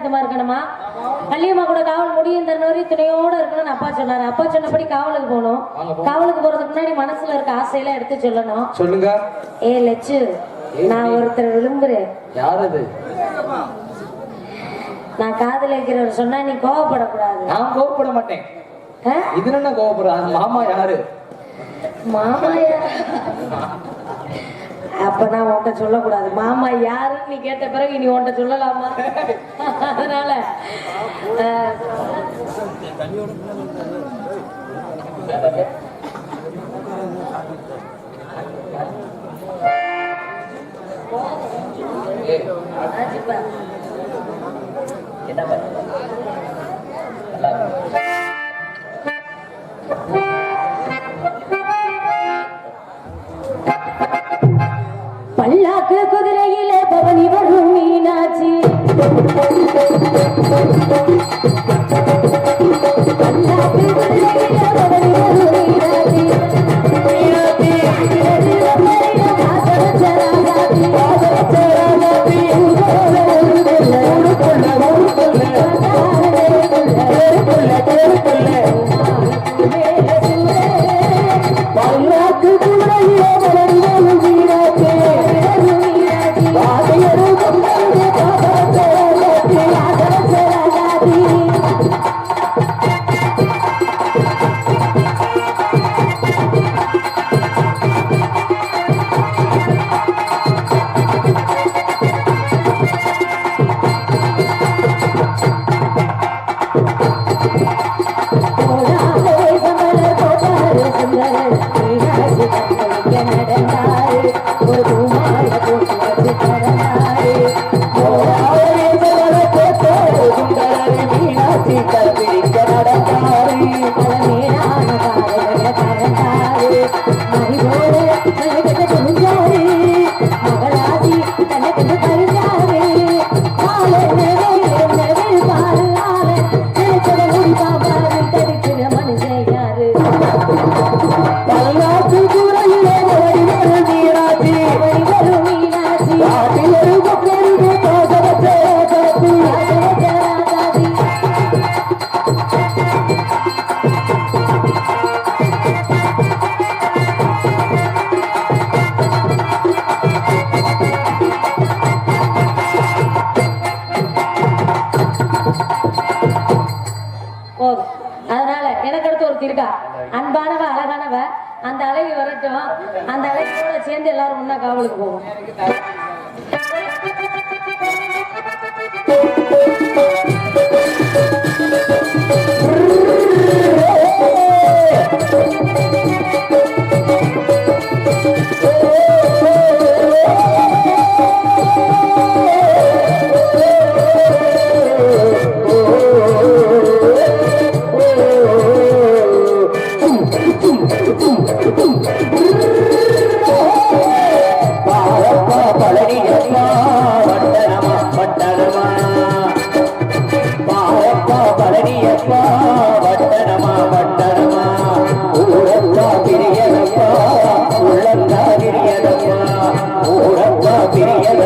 யதார்த்தமா இருக்கணுமா? வள்ளியம்மா கூட காவல் முடியும் தர துணையோட இருக்கணும்னு அப்பா சொன்னாரு. அப்பா சொன்னபடி காவலுக்கு போகணும். காவலுக்கு போறதுக்கு முன்னாடி மனசுல இருக்க ஆசையெல்லாம் எடுத்து சொல்லணும். சொல்லுங்க. ஏ லட்சு நான் ஒருத்தர் விரும்புறேன். நான் காதல் வைக்கிறவர் சொன்னா நீ கோவப்படக்கூடாது. நான் கோவப்பட மாட்டேன். இது என்ன கோவப்படுற? மாமா யாரு? மாமா யாரு? அப்ப நான் உன்ட்ட சொல்லக்கூடாது. மாமா யாருன்னு நீ கேட்ட பிறகு நீ உன்ட்ட சொல்லலாமா? அதனால என்ன அல்லாக்கு குதிரையில பவனி வரும் மீனாட்சி. அல்லாக்கு குதிரையில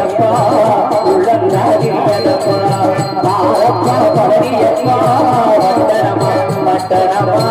பரப்பா உள்ளந்தாதி பாரப்பா பரவியப்பா மட்டனமா மட்டனமா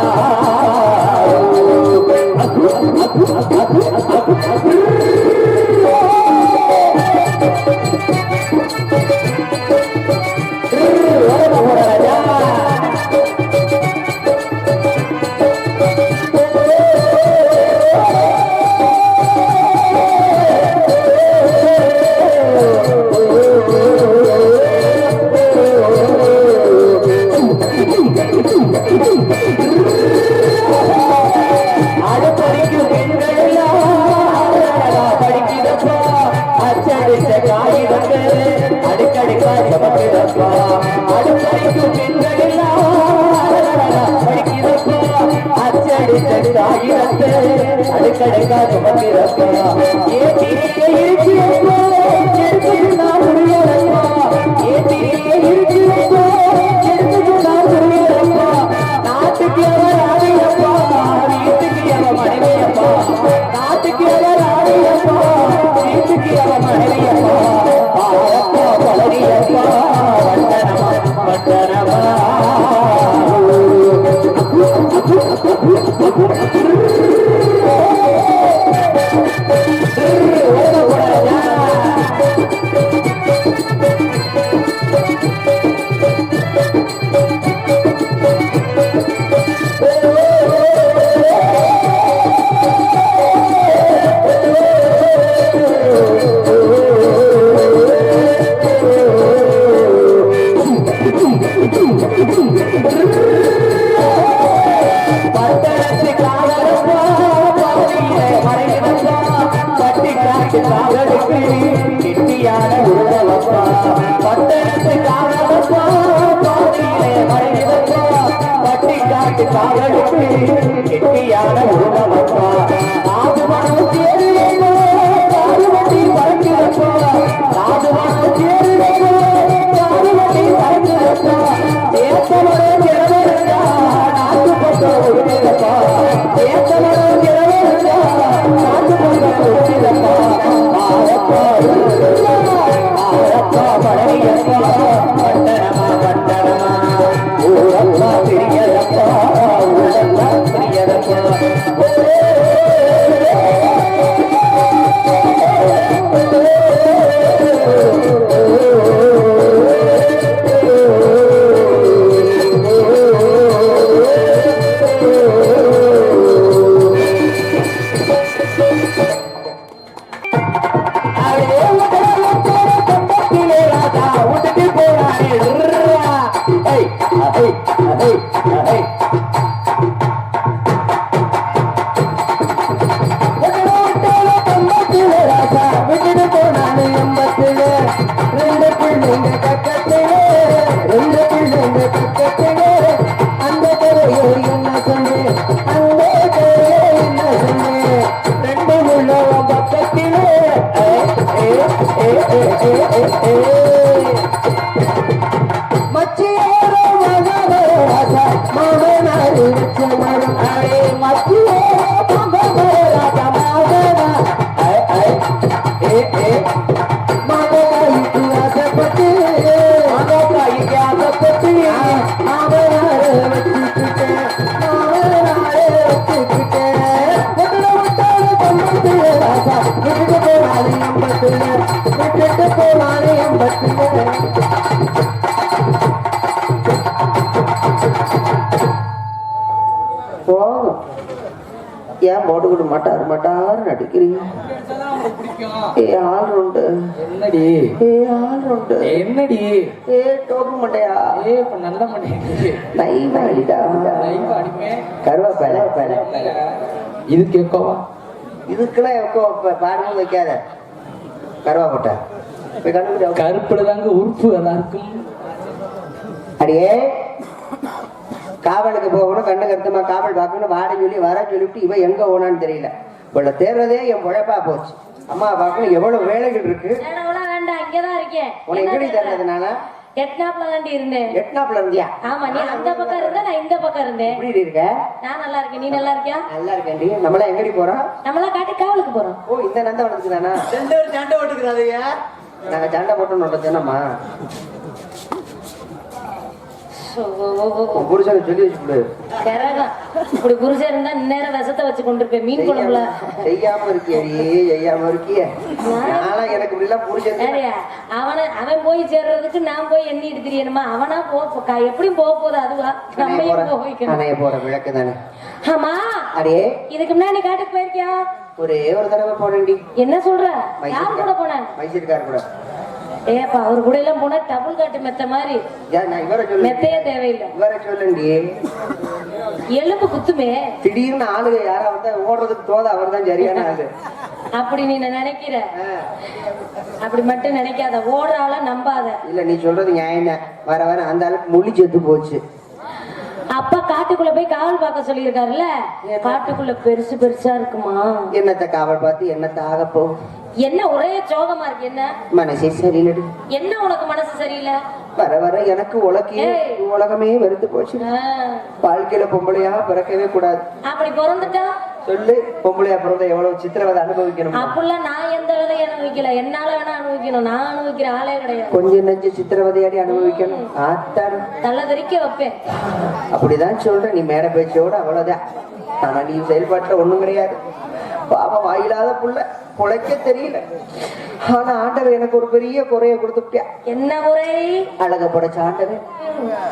காவலுக்கு காதலப்பா, பாதையிலே மறைகிறப்பா, பட்டிக்காட்டு கெட்டியான உருவப்பா. பட்டணத்து காதலப்பா, மாட்டாரு மாட்டாரு நடிக்கிறீங்க ஏ ஆள் உண்டு என்னடி? ஏ ஆள் உண்டு என்னடி? ஏ டோப்பு மண்டையா? ஏ நல்ல மாட்டேங்குது நைவாடிடா அடிமே கருவேப்பிலை இது கேட்கவா இதுக்கெல்லாம் எப்போ பாருங்க வைக்காத. கருவாப்பட்டை. கருப்புல தாங்க உறுப்பு அதா இருக்கும் அடியே. காவலுக்கு போகணும் கண்ணு கருத்துமா காவல் பார்க்கணும் வாட சொல்லி வர சொல்லிவிட்டு இவன் எங்க ஓனான்னு தெரியல. இவளை தேர்றதே என் உழைப்பா போச்சு. அம்மா பார்க்கணும் எவ்வளவு வேலைகள் இருக்கு? வேண்டாம் இங்கதான் இருக்கேன். உனக்கு எப்படி தேர்றது நானா எட்னாப்ல தாண்டி இருந்தேன். எட்னாப்புல இருந்தியா? ஆமா நீ அந்த பக்கம் இருந்த நான் இந்த பக்கம் இருந்தேன். எப்படி இருக்க? நான் நல்லா இருக்கேன். நீ நல்லா இருக்கியா? நல்லா இருக்கேன்டி. நம்மளாம் எங்கடி போறோம்? நம்மளாம் காட்டி காவலுக்கு போறோம். ஓ இந்த நந்தவனத்துக்கு தானா ரெண்டு பேரும் சண்டை ஓட்டுக்கிறாதீங்க நாங்க சண்டை போட்டோம் தினமா சோ, ஓ, ஓ, ஓ, ஓ. உன் புருஷனை சொல்லி. வச்சுக்கொடு கிரகம். இப்படி புருஷன் இருந்தா இந்நேரம் விஷத்தை வச்சு கொண்டிருப்பேன் மீன் குழம்புல. செய்யாம இருக்கியடி செய்யாம இருக்கிய. நாளா எனக்கு இப்படி எல்லாம் புருஷன் சரியா அவன அவன் போய் சேர்றதுக்கு நான் போய் எண்ணிட்டு தெரியணுமா? அவனா போ எப்படியும் போக போகுது அதுவா? நம்ம போக வைக்கணும். போற விளக்கு தானே? ஆமா. அடே. இதுக்கு முன்னாடி காட்டுக்கு போயிருக்கியா? ஒரே ஒரு தடவை போனேன்டி. என்ன சொல்ற? யார் கூட போன மைசூர்கார் கூட. ஏப்பா அவர் கூட எல்லாம் போனா டபுள் காட்டு மெத்த மாதிரி. மெத்தையே தேவையில்லை. இவரை சொல்லண்டி எலும்பு குத்துமே. திடீர்னு ஆளுங்க யாரா வந்தா ஓடுறதுக்கு தோத அவர் தான் சரியான ஆளு. அப்படி நீ நினைக்கிற? அப்படி மட்டும் நினைக்காத. ஓடுற ஆள நம்பாத. இல்ல நீ சொல்றது நியாயம் வர வர அந்த ஆளுக்கு முள்ளி செத்து போச்சு. அப்பா காட்டுக்குள்ள போய் காவல் பார்க்க சொல்லியிருக்காருல்ல? காட்டுக்குள்ள பெருசு பெருசா இருக்குமா? என்னத்த காவல் பார்த்து என்னத்த ஆகப்போ என்ன ஒரே சோகமா இருக்கு என்ன? மனசே சரியில்லடி. என்ன உனக்கு மனசு சரியில்லை? வர வர எனக்கு உலகே. உலகமே வெறுத்து போச்சு. வாழ்க்கையில பொம்பளையா பிறக்கவே கூடாது. அப்படி பிறந்துட்டா? சொல்லு பொம்பளையா பிறந்த எவ்வளவு சித்திரவதை அனுபவிக்கணும்? அப்படிலாம் நான் எந்த அனுபவிக்கல. என்னால வேணா அனுபவிக்கணும். நான் அனுபவிக்கிற ஆளே கிடையாது. கொஞ்சம் நெஞ்சு சித்திரவதையாடி அனுபவிக்கணும். ஆத்தாடு நல்ல தெரிக்க வைப்பேன். அப்படிதான் சொல்ற நீ மேடை பேச்சோட அவ்வளவுதான். ஆனா நீ செயல்பாட்டுல ஒண்ணும் கிடையாது. பாவம் வாயிலாத புள்ள. குலைக்க தெரியல. ஆனா ஆண்டவன் எனக்கு ஒரு பெரிய குறைய கொடுத்துட்டியா என்ன முறை அழக படைச்ச ஆண்டவன்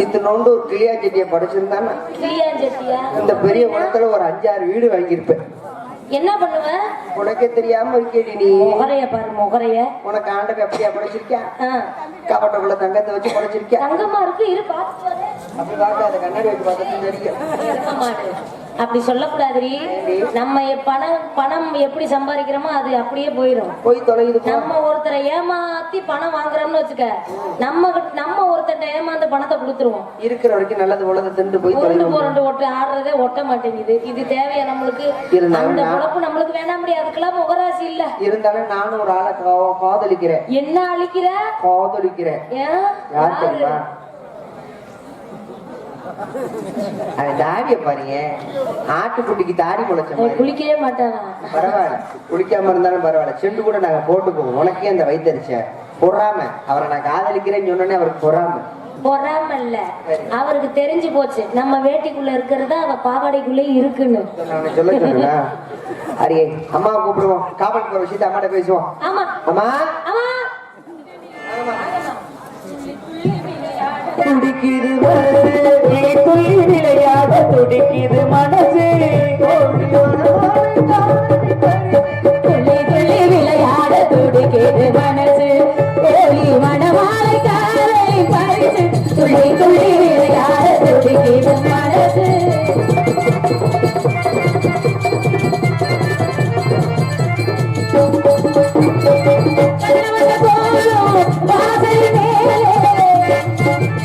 இந்த நோண்டு ஒரு கிளியா செடியை படைச்சிருந்தானா இந்த பெரிய குளத்துல ஒரு அஞ்சாறு வீடு வாங்கியிருப்பேன். என்ன பண்ணுவ உனக்கே தெரியாம இருக்கேடி நீ முகரைய பாரு முகரைய உனக்கு ஆண்டவன் அப்படியா படைச்சிருக்கியா ஆ. கபட்டக்குள்ள தங்கத்தை வச்சு படைச்சிருக்கியா தங்கமா இருக்கு இரு பாத்து. அப்படி பார்க்காத கண்ணாடி வச்சு பார்த்தா தெரியும். அப்படி சொல்லக்கூடாதுரி நம்ம பணம் பணம் எப்படி சம்பாதிக்கிறோமோ அது அப்படியே போயிடும் போய் தொலையுது போ. நம்ம ஒருத்தரை ஏமாத்தி பணம் வாங்குறோம்னு வச்சுக்க நம்ம நம்ம ஒருத்தர்ட்ட ஏமாந்து பணத்தை கொடுத்துருவோம். இருக்கிற வரைக்கும் நல்லது உலகத்தை தின்று போய் உருண்டு புரண்டு ஒட்டு ஆடுறதே ஒட்ட மாட்டேங்குது. இது தேவையா நம்மளுக்கு? அந்த பொழப்பு நம்மளுக்கு வேணாம் முடியாது அதுக்கெல்லாம் முகராசி இல்ல. இருந்தாலும் நானும் ஒரு ஆளை காதலிக்கிறேன். என்ன அழிக்கிற? காதலிக்கிறேன். ஏன்? அவன் தாடிய பாருங்க. ஆட்டுக்குட்டிக்கு தாடி மாதிரி. குளிக்கவே மாட்டானா பரவாயில்ல. குளிக்காம இருந்தாலும் பரவாயில்ல. செண்டு கூட நாங்க போட்டுக்குவோம். உனக்கே அந்த வயிற்றுச்ச பொறாம. அவரை நான் காதலிக்கிறேன்னு சொன்னோன்னே அவருக்கு பொறாம. பொறாம இல்ல அவருக்கு தெரிஞ்சு போச்சு. நம்ம வேட்டிக்குள்ள இருக்கிறது அவ பாவாடைக்குள்ளே இருக்குன்னு. சொல்ல சொல்லுங்க அரியே அம்மாவை கூப்பிடுவோம். காவல் போற விஷயத்த அம்மாட்ட பேசுவோம். ஆமா. அம்மா. ஆமா துடிக்குது மனசு. நீ துள்ளி விளையாட துடிக்குது மனசு. துள்ளி துள்ளி விளையாட துடிக்குது மனசு. கோழி மணமாலை காலை பறிச்சு துள்ளி துள்ளி விளையாட துடிக்குது மனசு.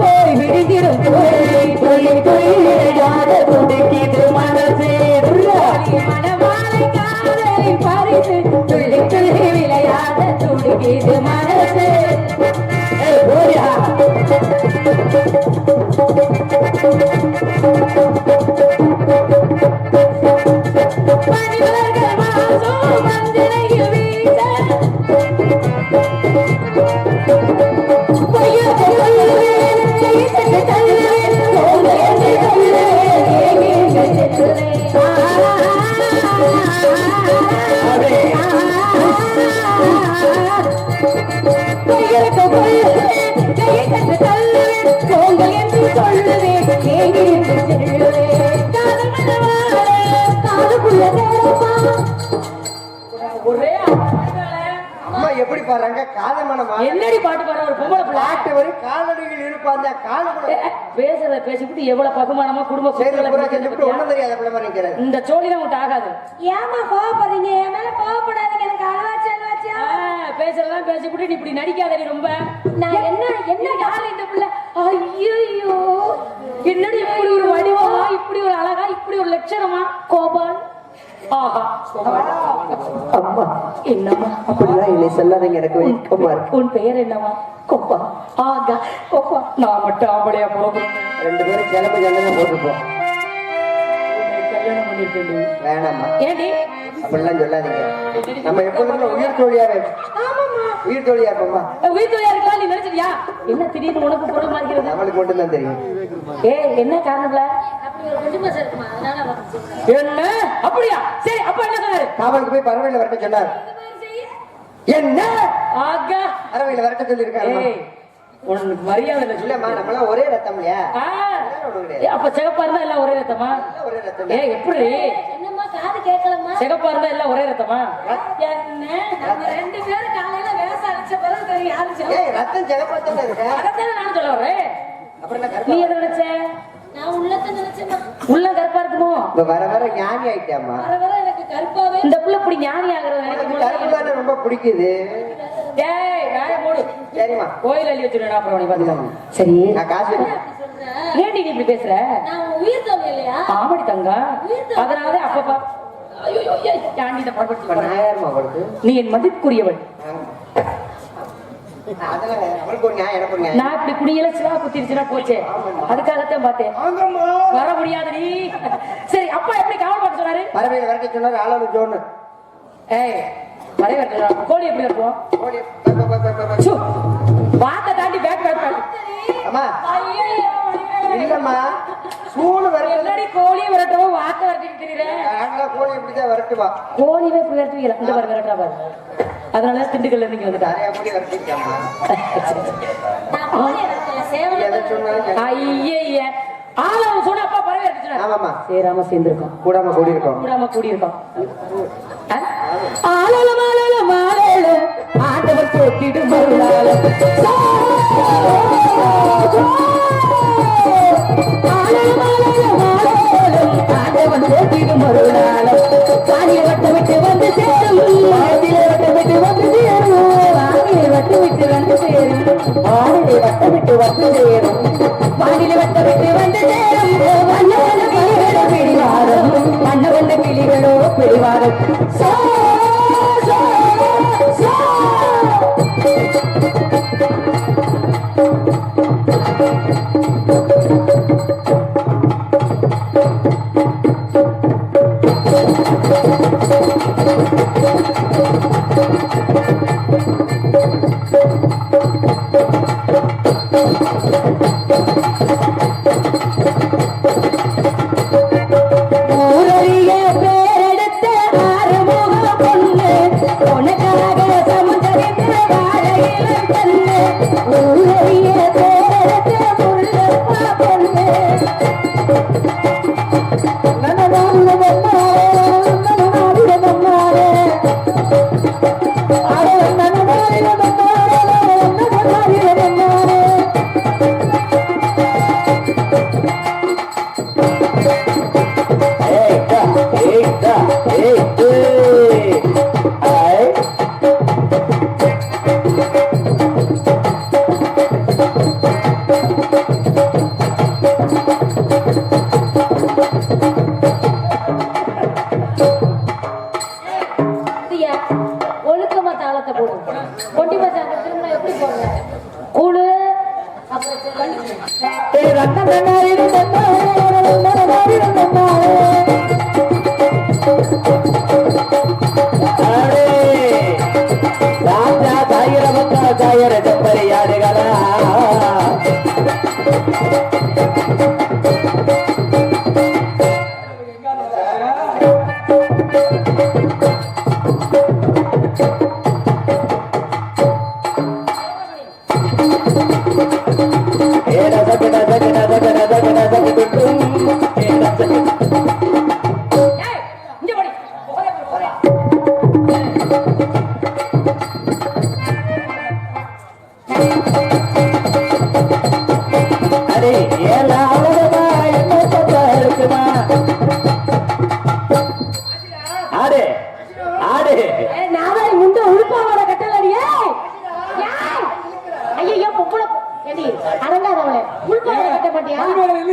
போய் விடுகிறோம் துள்ளி 言ってて頼れ பாருங்க காதமனமா என்னடி பாட்டு பாடுற ஒரு பொம்பளை பிள்ளை? பாட்டு வரை காலடிகள் இருப்பாங்க கால கூட. பேசுறத பேசிவிட்டு எவ்வளவு பகுமானமா குடும்ப? ஒண்ணும் தெரியாத பிள்ளை மாதிரி இந்த சோழிலாம் உன்கிட்ட ஆகாது. ஏமா கோவப்படுறீங்க? என் மேல கோவப்படாதீங்க. எனக்கு அழவாச்சு ஆ, பேசுறதெல்லாம் பேசிவிட்டு நீ இப்படி நடிக்காதடி ரொம்ப. நான் என்ன என்ன யாரு இந்த பிள்ளை? ஐயோ என்னடி இப்படி ஒரு வடிவமா? இப்படி ஒரு அழகா? இப்படி ஒரு லட்சணமா? கோபால் அம்மா என்னம்மா? அப்படிலாம் என்னை சொல்லாதீங்க எனக்கு வெட்கமா இருக்கு. உன் பெயர் என்னம்மா? கொப்பா ஆகா கொப்பா நான் மட்டும் ஆம்பளையா பிறக்கணும் ரெண்டு பேரும் கிளம்பி போட்டுப்போம் கல்யாணம் பண்ணிருக்கேன் வேணாம்மா. ஏண்டி? அப்படிலாம் சொல்லாதீங்க. நம்ம எப்போதுமே உயிர் தோழியாவே உயிர் தோழியா இருப்போம்மா. உயிர் தொழிலா இருக்கலாம் நீ நினைச்சிருக்கியா என்ன திடீர்னு உனக்கு பொருள் மாறிக்கிறது? நம்மளுக்கு மட்டும்தான் தெரியும். ஏய் என்ன காரணம்ல? என்ன? அப்படியா? சரி அப்ப என்ன சொன்னாரு? காவலுக்கு போய் பறவையில வரட்ட சொன்னார். என்ன? ஆகா. பறவையில வரட்ட சொல்லியிருக்காரு. ஏய் உனக்கு மரியாதை இல்லை இல்லம்மா நம்மளாம் ஒரே ரத்தம் இல்லையா? அப்ப சிகப்பா இருந்தா எல்லாம் ஒரே ரத்தமா? ஒரே ரத்தம் ஏய் எப்படி? என்னம்மா காது கேட்கலம்மா? சிகப்பா இருந்தா எல்லாம் ஒரே ரத்தமா? என்ன? நம்ம ரெண்டு பேரும் காலையில விவசாயம் அடிச்ச பிறகு தெரியும் யாரு ரத்தம் இருக்க? அதைத்தானே நானும் சொல்ல வரேன். அப்புறம் நீ எதை நினைச்ச? நான் உள்ள கருப்பா இருக்குமோ? இப்ப வர வர ஞானி ஆயிட்டாமா வர வர எனக்கு கருப்பாவே இந்த புள்ள இப்படி ஞானி ஆகுறது எனக்கு கருப்பு தானே ரொம்ப பிடிக்குது. டேய் வாய மூடு கோயில் அள்ளி வச்சிருக்கா அப்புறம் உனக்கு பாத்துக்கலாம் சரி. நான் காசு ஏன்டி நீ இப்படி பேசுற? நான் உயிர் இல்லையா? ஆமாடி தங்கா. அதனாலதான் அப்பப்பா ஐயோ ஐயோ, தாண்டி இந்த படுத்து. நீ என் மதிப்புக்குரியவள் அதெல்லாம் அவளுக்கு ஒரு நியாயம் எனக்கு ஒரு நியாயம் நான் இப்படி குடியல சிவா குத்திருச்சுன்னா போச்சே அதுக்காகத்தான் பார்த்தேன். வர முடியாதுடி. சரி அப்பா எப்படி காவல் பார்க்க சொன்னாரு? பறவைகளை விரட்டி சொன்னாரு ஆளாளு ஜோன்னு. ஏய் வரே வரல கோழி எப்படி இருக்கும். சு வாத்த தாண்டி பேக் பேக் பேக் அம்மா. இல்லம்மா சூடு கோழியை விரட்டவும் நாங்களா கோழி இப்படிதான் விரட்டுவா கோழியவே இப்படி விரட்டுவீங்களா இந்த பாரு விரட்டா பாரு அதனால திண்டுக்கல்ல இருந்து இங்க வந்துட்டா நிறைய கோழி விரட்டிருக்காம்மா நான் போனே வரேன் சேவல எதை சொன்னாலும் ஐய ஆள அவன் சொன்ன அப்பா பறவை விரட்டுச்சுனா ஆமாம்மா சேராம சேர்ந்திருக்கோம் கூடாம கூடி இருக்கோம் கூடாம கூடி இருக்கோம் ஆளல மாலல மாலல ஆண்டவர் போட்டிடு மருளால ஆளல மாலல மாலல ஆண்டவர் போட்டிடு மருளால பாடிய வட்ட விட்டு வந்து சேரும். பாடிய வட்ட விட்டு வந்து சேரும். பாடிய வட்ட விட்டு வந்து சேரும். பாடிய வட்ட விட்டு வந்து சேரும். விட்டு வந்து சேரும். கிளிகளோ பிடிவாரம். வண்ண கிளிகளோ பிடிவாரம். சோ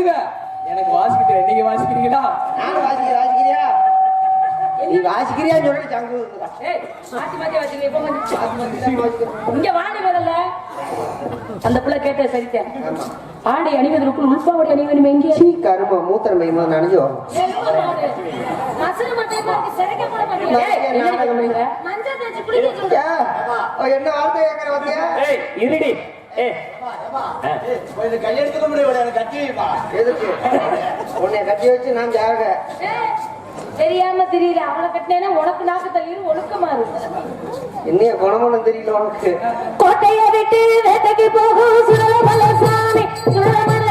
இல்லைங்க எனக்கு வாசிக்கிட்டு நீங்க வாசிக்கிறீங்களா? நான் வாசிக்கிறேன் வாசிக்கிறியா? நீ வாசிக்கிறியான்னு சொல்லி சங்கு. ஏய், மாத்தி மாத்தி இப்ப வந்து. இங்க வாடி முதல்ல. அந்த பிள்ளை கேட்ட சரித்தேன் ஆடை அணிவதற்குள் உள்பாவடி அணிவனும் எங்கே? சீ கரும மூத்திரம் பையமா நனைஞ்சு என்ன வார்த்தை கேட்கற பாத்தியா? ஏய் இருடி ஏய் எதுக்கு? உன்னை கட்டி வச்சு நான் ஜாக. தெரியாம தெரியல. அவளை கட்டினேன்னா உனக்கு நாக்கு தள்ளிடு ஒழுக்கமா இருக்கு என்னைய குணமொன்னு தெரியல உனக்கு. கோட்டையை விட்டு வேட்டைக்கு போகும் சுடலமல சாமி. சுடலமல